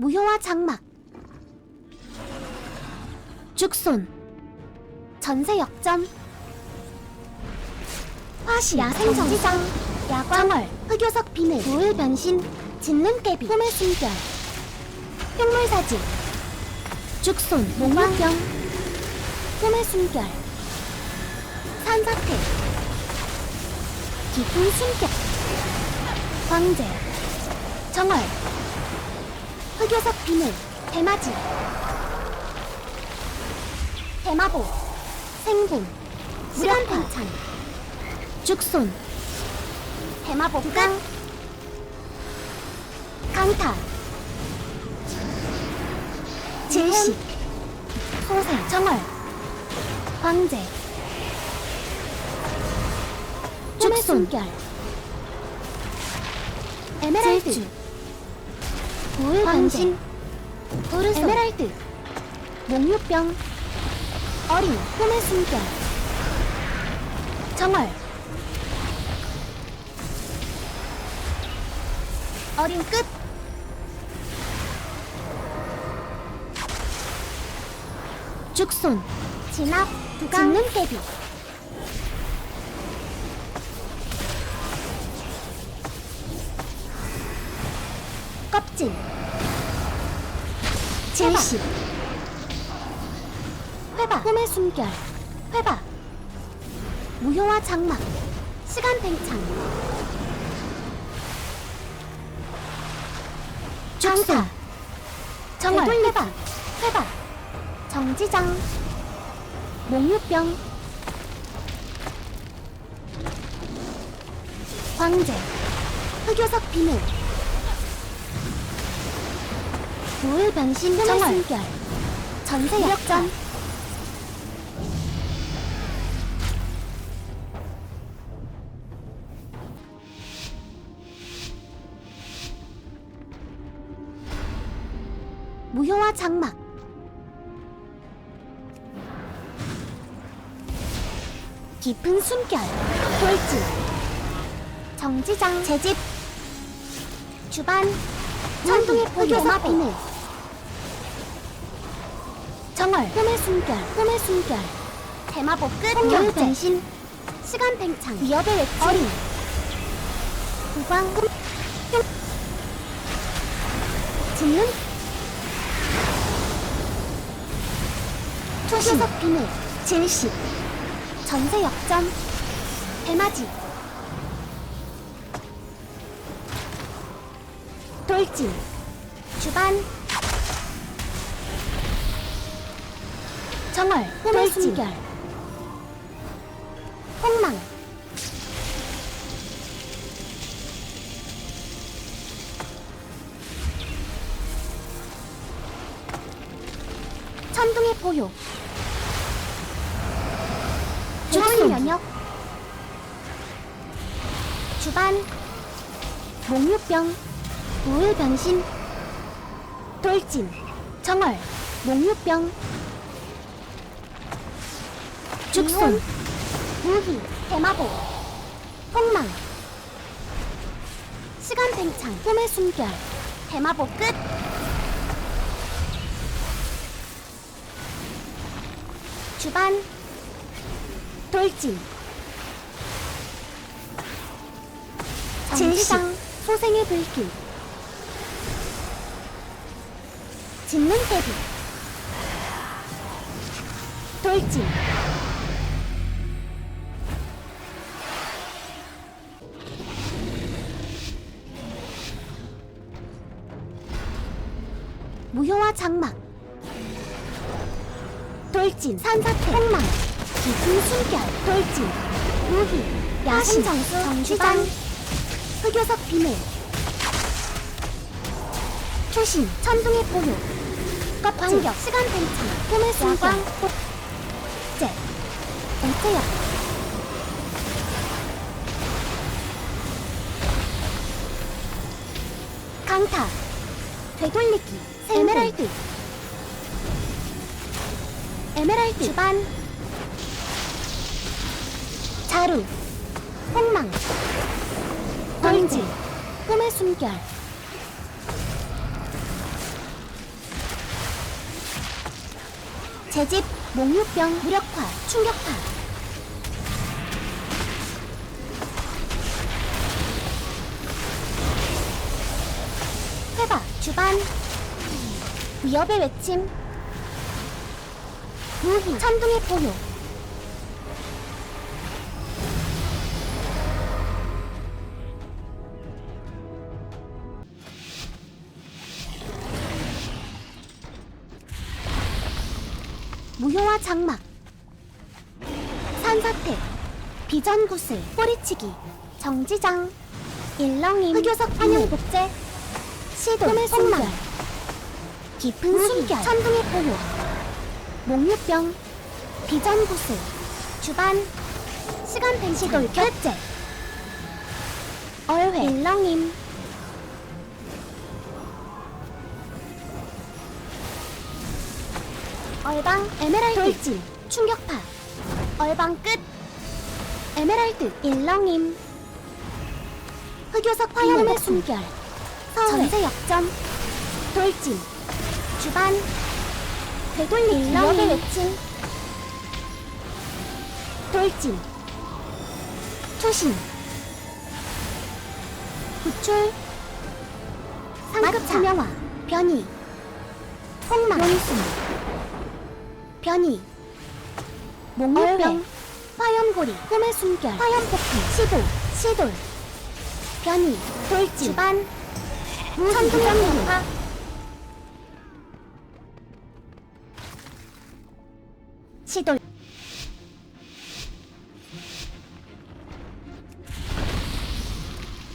무효화 장막. 죽손 전세 역전. 화시 야생 정지장 야광. 정월. 흑요석 비늘. 우울 변신. 짓는 깨비. 꿈의 숨결. 흉물사지. 죽손 몽환병 꿈의 숨결. 산사태. 깊은 숨결. 광재 정월 흑요석 비늘 대마지. 대마보 생분 시간 팽창 죽손. 대마보 깡 강타. 질시 소생. 정월. 광재 죽손. 결. 에메랄드 우울 반신 우르소. 에메랄드. 목류병. 어린 꿈의 숨결. 정월. 어린 끝. 죽손. 진압. 두강. 짓는 깨비 껍질 질시. 회바 꿈의 숨결. 회바 무효화 장막. 시간 팽창. 장사. 정월. 회바 회바 정지장. 목류병. 황제. 흑요석 비늘 변신 정월 숨결. 전세 역전 무효화 장막. 깊은 숨결. 돌진 정지장 재집. 주반. 천둥의 포교사 비늘 정월 꿈의 숨결 꿈의 숨결. 대마보 끝 공유 변신. 시간 팽창 위협의 외침. 어린 구광 꿈 흉- 짓는 초시석 비늘 질식 전세 역전. 대마지. 돌진. 주반 정월 꿈의 숨결 폭망. 천둥의 포효. 주반 면역. 주반. 목류병. 우울 변신. 돌진. 정월. 목류병 죽손 무희 대마보 폭망. 시간 팽창 꿈의 숨결. 대마보 끝. 주반 돌진. 진시장 소생의 불길. 짓는 대비. 돌진 무효화 장막. 돌진 산사태 폭망. 깊은 숨결 돌진. 무희 야신 정수 정시장 흑요석 비밀. 초신 천둥의 포효. 껍질 시간 팽창 꿈의 순간 복제 엉태역 강타. 되돌리기 에메랄드. 에메랄드. 주반. 자루. 폭망. 광지 꿈의 숨결. 제집 목유병 무력화 충격파. 위협의 외침. 무희 천둥의 포효. 무효와 장막. 산사태. 비전구슬. 뿌리치기. 정지장. 일렁임. 흑요석 환영복제. 시도. 속망 깊은 숨결. 천둥의 포효 목류병. 비전구슬. 주반. 시간 뱅시돌 결제 얼회. 일렁임. 얼방 에메랄드. 돌진. 충격파. 얼방 끝. 에메랄드. 일렁임. 흑요석 화염의 숨결. 전세 역전. 돌진 주반. 되돌리기 일렁의 외침 돌진 초신 구출 상급 참여화 변이 폭망 원순 변이 목류병 화염고리 꿈의 숨결 화염폭풍. 시도 시돌 변이 돌진. 주반 천둥정파 시돌.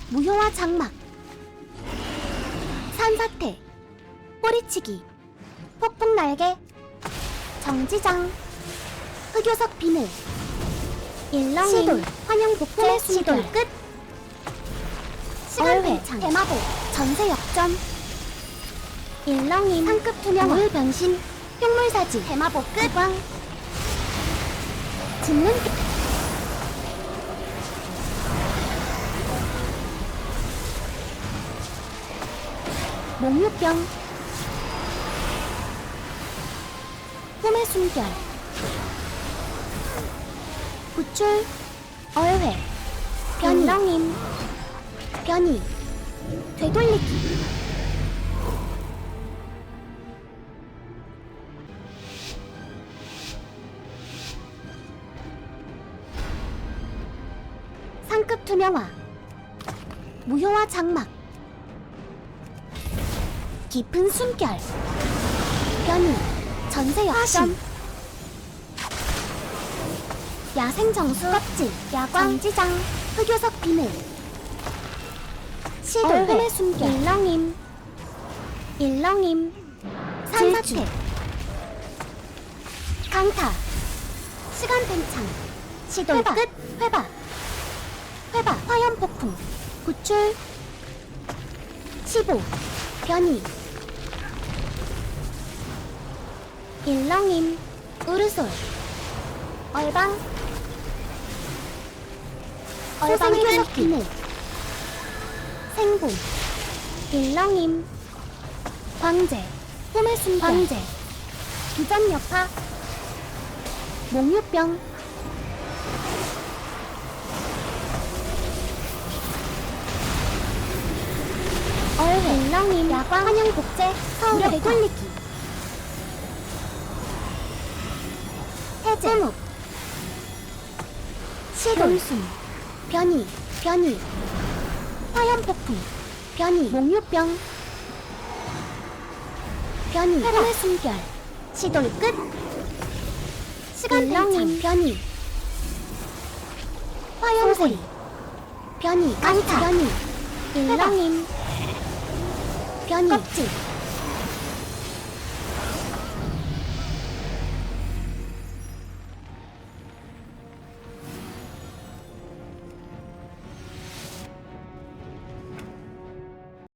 무효와 장막. 산사태. 뿌리치기. 폭풍 날개. 정지장. 흑요석 비늘 일렁이. 시돌. 환영 복제 시돌. 끝. 시간 배창. 대마보 전세 역전. 일렁이. 상급 투명 물 변신. 흉물사지. 대마보 끝. 광 짓는 목류병. 꿈의 숨결. 구출 얼회. 변렁임. 변이. 되돌리기 상급 투명화. 무효화 장막. 깊은 숨결. 변이. 전세 역전. 야생 정수. 껍질. 야광. 정지장. 흑요석 비늘 시도 꿈의 숨결. 일렁임. 일렁임. 산사태. 강타. 시간 팽창. 시도 회바. 끝. 회바 회바 화염 폭풍. 구출. 15 변이. 일렁임. 우르솔. 얼방. 얼방 비늘 생본 일렁임. 광재 꿈의 순 광재 기전 여파. 목류병 일렁임 야광 환영 복제 서울 되돌리기. 해제. 묵 시돌순 변이. 변이. 화염폭풍. 변이. 목류병. 변이. 꿈의 숨결. 시돌 끝. 시간 팽창. 변이. 화염소리. 변이. 강타 변이. 일렁임 변이 껍질